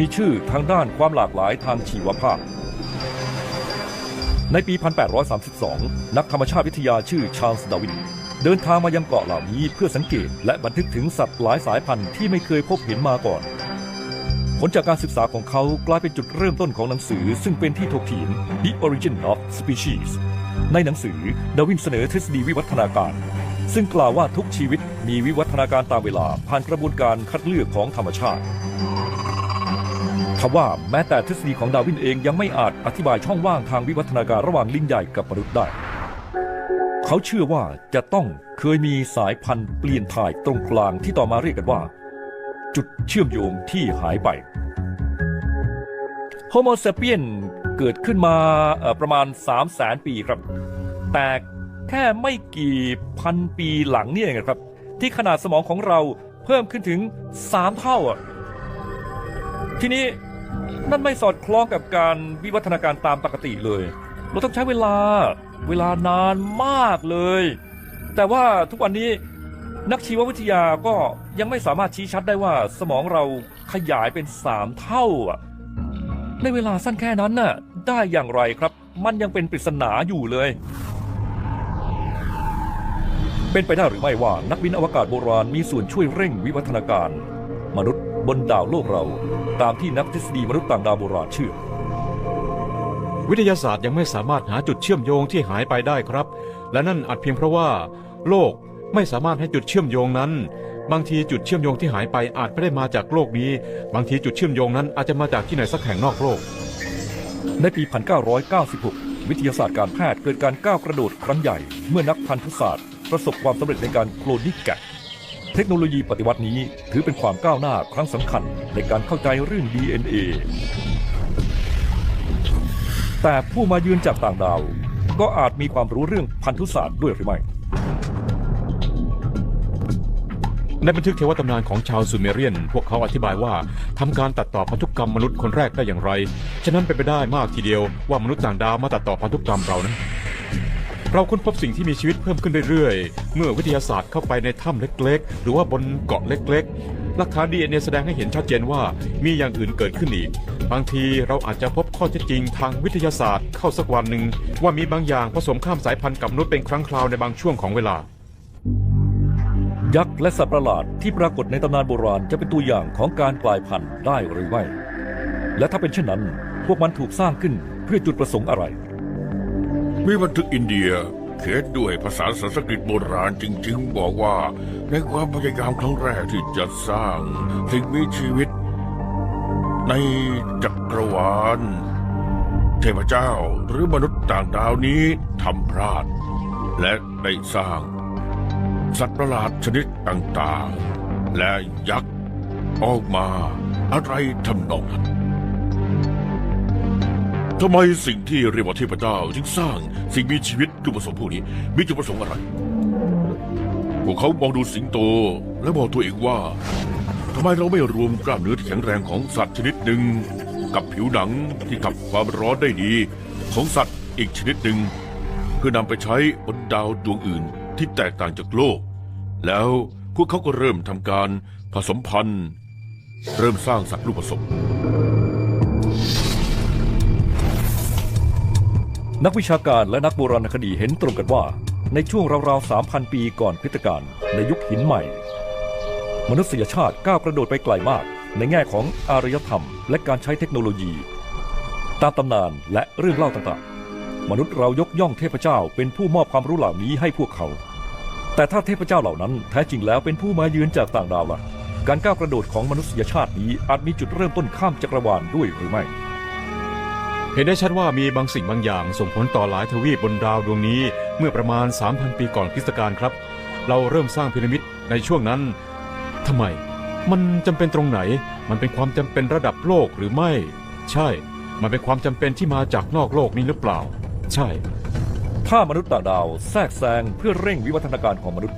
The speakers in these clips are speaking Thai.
มีชื่อทางด้านความหลากหลายทางชีวภาพ ในปี 1832 นักธรรมชาติวิทยาชื่อชาร์ลส์ดาวิน เดินทางมายังเกาะเหล่านี้เพื่อสังเกตและบันทึกถึงสัตว์หลายสายพันธุ์ที่ไม่เคยพบเห็นมาก่อน ผลจากการศึกษาของเขากลายเป็นจุดเริ่มต้นของหนังสือ ซึ่งเป็นที่ถกเถียง The Origin of Species ในหนังสือดาวินเสนอทฤษฎีวิวัฒนาการซึ่งกล่าวว่าทุกชีวิตมีวิวัฒนาการตามเวลาผ่านกระบวนการคัดเลือกของธรรมชาติ ทว่าแม้แต่ทฤษฎีของดาวินเองยังไม่อาจอธิบายช่องว่างทางวิวัฒนาการระหว่างลิงใหญ่กับมนุษย์ได้ เขาเชื่อว่าจะต้องเคยมีสายพันธุ์เปลี่ยนถ่ายตรงกลางที่ต่อมาเรียกกันว่า จุดเชื่อมโยงที่หายไปโฮโมเซเปียนเกิดขึ้นมาประมาณ 3 0 0แสนปีครับ แต่แค่ไม่กี่พันปีหลังนี่เองครับ ที่ขนาดสมองของเราเพิ่มขึ้นถึง 3 เท่าทีนี้ นั่นไม่สอดคล้องกับการวิวัฒนาการตามปกติเลย เราต้องใช้เวลาเวลานานมากเลย แต่ว่าทุกวันนี้นักชีววิทยาก็ยังไม่สามารถชี้ชัดได้ว่าสมองเราขยายเป็นสามเท่าอะในเวลาสั้นแค่นั้นน่ะได้อย่างไรครับ มันยังเป็นปริศนาอยู่เลย เป็นไปได้หรือไม่ว่านักบินอวกาศโบราณมีส่วนช่วยเร่งวิวัฒนาการ มนุษย์ บนดาวโลกเรา ตามที่นักทฤษฎีมนุษย์ต่างดาวโบราณเชื่อ วิทยาศาสตร์ยังไม่สามารถหาจุดเชื่อมโยงที่หายไปได้ครับ และนั่นอาจเพียงเพราะว่า โลกไม่สามารถให้จุดเชื่อมโยงนั้น บางทีจุดเชื่อมโยงที่หายไปอาจไม่ได้มาจากโลกนี้ บางทีจุดเชื่อมโยงนั้นอาจจะมาจากที่ไหนสักแห่งนอกโลก ในปี 1996 วิทยาศาสตร์การแพทย์เกิดการก้าวกระโดดครั้งใหญ่ เมื่อนักพันธุศาสตร์ ประสบความสำเร็จในการโคลนนิ่งแกะ เทคโนโลยีปฏิวัตินี้ถือเป็นความก้าวหน้าครั้งสำคัญในการเข้าใจเรื่อง DNA แต่ผู้มาเยือนจากต่างดาว ก็อาจมีความรู้เรื่องพันธุศาสตร์ด้วยหรือไม่ ในบันทึกเทวตำนานของชาวซูเมเรียน พวกเขาอธิบายว่าทำการตัดต่อพันธุกรรมมนุษย์คนแรกได้อย่างไร ฉะนั้นเป็นไปได้มากทีเดียวว่ามนุษย์ต่างดาวมาตัดต่อพันธุกรรมเรานั้น เราค้นพบสิ่งที่มีชีวิตเพิ่มขึ้นเรื่อยๆ เมื่อวิทยาศาสตร์เข้าไปในถ้ำเล็กๆ หรือว่าบนเกาะเล็กๆ หลักฐานดีเอ็นเอแสดงให้เห็นชัดเจนว่ามีอย่างอื่นเกิดขึ้นอีก บางทีเราอาจจะพบข้อเท็จจริงทางวิทยาศาสตร์เข้าสักวันหนึ่งว่ามีบางอย่างผสมข้ามสายพันธุ์กับมนุษย์เป็นครั้งคราวในบางช่วงของเวลา ยักษ์และสัตว์ประหลาดที่ปรากฏในตำนานโบราณจะเป็นตัวอย่างของการกลายพันธุ์ได้หรือไม่ และถ้าเป็นเช่นนั้น พวกมันถูกสร้างขึ้นเพื่อจุดประสงค์อะไร มีบันทึกอินเดียเขียนด้วยภาษาสันสกฤตโบราณจริงๆ บอกว่า ในความพยายามครั้งแรกที่จะสร้างสิ่งมีชีวิต ในจักรวาล เทพเจ้าหรือมนุษย์ต่างดาวนี้ทำพลาด และได้สร้าง สัตว์ประหลาดชนิดต่างๆ และยักษ์ออกมาอะไรทำนองนั้น ทำไมสิ่งที่เรียกว่าเทพเจ้าจึงสร้างสิ่งมีชีวิตรูปผสมพวกนี้ มีจุดประสงค์อะไร พวกเขามองดูสิงโตและบอกตัวเองว่าทำไมเราไม่รวมกล้ามเนื้อที่แข็งแรงของสัตว์ชนิดหนึ่ง กับผิวหนังที่ขับความร้อนได้ดี ของสัตว์อีกชนิดหนึ่ง เพื่อนำไปใช้บนดาวดวงอื่นที่แตกต่างจากโลก แล้วพวกเขาก็เริ่มทำการผสมพันธุ์ เริ่มสร้างสัตว์ลูกผสม นักวิชาการและนักโบราณคดีเห็นตรงกันว่า ในช่วงราวๆ 3,000 ปีก่อนคริสตกาลในยุคหินใหม่ มนุษยชาติก้าวกระโดดไปไกลมาก ในแง่ของอารยธรรม และการใช้เทคโนโลยี ตามตำนานและเรื่องเล่าต่างๆ มนุษย์เรายกย่องเทพเจ้าเป็นผู้มอบความรู้เหล่านี้ให้พวกเขา แต่ถ้าเทพเจ้าเหล่านั้นแท้จริงแล้วเป็นผู้มาเยือนจากต่างดาวล่ะการก้าวกระโดดของมนุษยชาตินี้อาจมีจุดเริ่มต้นข้ามจักรวาลด้วยหรือไม่ เห็นได้ชัดว่ามีบางสิ่งบางอย่างส่งผลต่อหลายทวีปบนดาวดวงนี้เมื่อประมาณ 3,000 ปีก่อนคริสตกาลครับ เราเริ่มสร้างพีระมิดในช่วงนั้นทำไม มันจำเป็นตรงไหน มันเป็นความจำเป็นระดับโลกหรือไม่ ใช่ มันเป็นความจำเป็นที่มาจากนอกโลกนี้หรือเปล่า ใช่ ถ้ามนุษย์ต่างดาวแทรกแซงเพื่อเร่งวิวัฒนาการของมนุษย์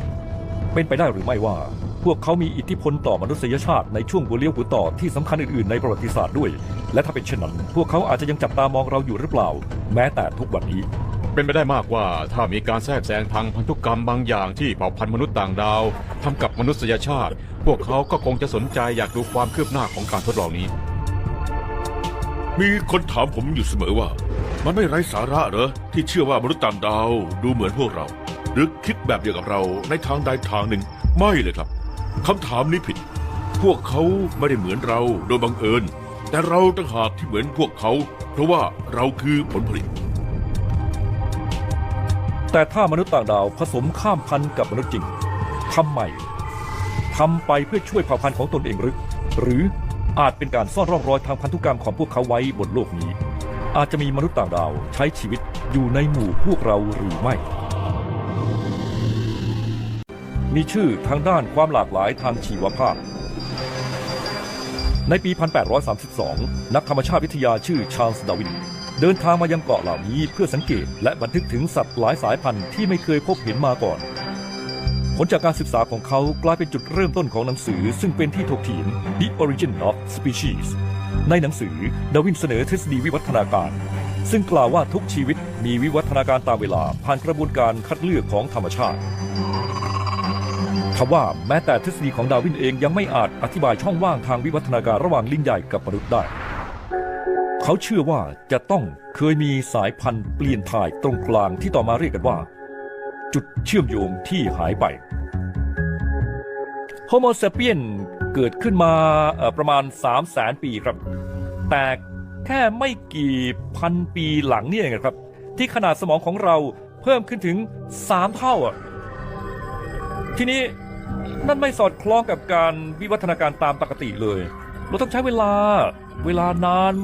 เป็นไปได้หรือไม่ว่า พวกเขามีอิทธิพลต่อมนุษยชาติในช่วงหัวเลี้ยวหัวต่อที่สำคัญอื่นๆในประวัติศาสตร์ด้วย และถ้าเป็นเช่นนั้น พวกเขาอาจจะยังจับตามองเราอยู่หรือเปล่า แม้แต่ทุกวันนี้ เป็นไปได้มากว่าถ้ามีการแทรกแซงทางพันธุกรรมบางอย่างที่เผ่าพันธุ์มนุษย์ต่างดาวทำกับมนุษยชาติ พวกเขาก็คงจะสนใจอยากดูความคืบหน้าของการทดลองนี้ มีคนถามผมอยู่เสมอว่า มันไม่ไร้สาระเหรอที่เชื่อว่ามนุษย์ต่างดาว ดูเหมือนพวกเรา หรือคิดแบบเดียวกับเราในทางใดทางหนึ่งไม่เลยครับ คำถามนี้ผิด พวกเขาไม่ได้เหมือนเราโดยบังเอิญ แต่เราต่างหากที่เหมือนพวกเขา เพราะว่าเราคือผลผลิต แต่ถ้ามนุษย์ต่างดาวผสมข้ามพันธุ์กับมนุษย์จริงทำไมทำไปเพื่อช่วยเผ่าพันธุ์ของตนเองหรือหรืออาจเป็นการซ่อนร่องรอยทางพันธุกรรมของพวกเขาไว้บนโลกนี้ อาจจะมีมนุษย์ต่างดาวใช้ชีวิตอยู่ในหมู่พวกเราหรือไม่ มีชื่อทางด้านความหลากหลายทางชีวภาพ ในปี 1832 นักธรรมชาติวิทยาชื่อชาร์ลส์ดาวิน เดินทางมายังเกาะเหล่านี้เพื่อสังเกตและบันทึกถึงสัตว์หลายสายพันธุ์ที่ไม่เคยพบเห็นมาก่อน ผลจากการศึกษาของเขากลายเป็นจุดเริ่มต้นของหนังสือ ซึ่งเป็นที่ถกเถียง The Origin of Species ในหนังสือดาวินเสนอทฤษฎีวิวัฒนาการ ซึ่งกล่าวว่าทุกชีวิตมีวิวัฒนาการตามเวลาผ่านกระบวนการคัดเลือกของธรรมชาติ ทว่าแม้แต่ทฤษฎีของดาวินเองยังไม่อาจอธิบายช่องว่างทางวิวัฒนาการระหว่างลิงใหญ่กับมนุษย์ได้ เขาเชื่อว่าจะต้องเคยมีสายพันธุ์เปลี่ยนถ่ายตรงกลางที่ต่อมาเรียกกันว่า จุดเชื่อมโยงที่หายไปโฮโมเซเปียนเกิดขึ้นมาประมาณ 3 0 0แสนปีครับ แต่แค่ไม่กี่พันปีหลังนี่เองครับ ที่ขนาดสมองของเราเพิ่มขึ้นถึง 3 เท่าอะ ทีนี้นั่นไม่สอดคล้องกับการวิวัฒนาการตามปกติเลย เราต้องใช้เวลาเวลานาน